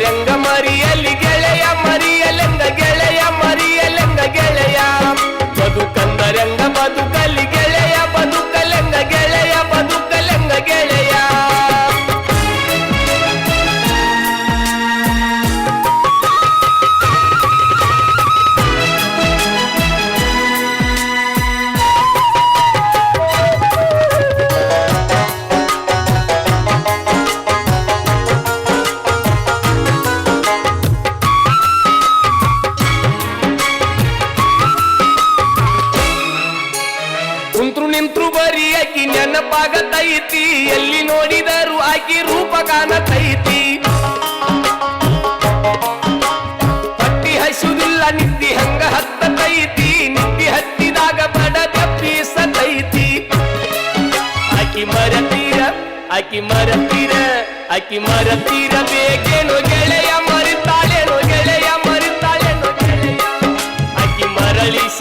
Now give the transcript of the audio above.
ಕಂದರಂಗ ಮರಿಯಲಿ ಗೆಳೆಯ ಮರಿಯಲೆಂದ ಗೆಳೆಯ ಮರಿಯಲೆಂದ ಗೆಳೆಯ. ಬದುಕಂದರಂಗ ಬದುಕಲಿ ಕುಂತ್ರು ನಿಂತ್ರು ಬರೀ ನೆನಪಾಗತೈತಿ. ಎಲ್ಲಿ ನೋಡಿದರು ಆಕಿ ರೂಪ ಕಾಣತೈತಿ. ಪಟ್ಟಿ ಹಸುದಿಲ್ಲ ನಿದ್ದಿ ಹಂಗ ಹತ್ತ ತೈತಿ ನಿದ್ದಿ ಹತ್ತಿದಾಗ ಬಡ ತಪ್ಪೀಸತೈತಿ ಆಕಿ ಮರತೀರ ಆಕಿ ಮರತೀರ ಆಕಿ ಮರತೀರ ಬೇಕೇನು ಗೆಳೆಯ ಮರಿತಾಳೆ ಗೆಳೆಯ ಮರಿತಾಳೆನೋ, ಗೆಳೆಯ. ಆಕಿ ಮರಳಿಸ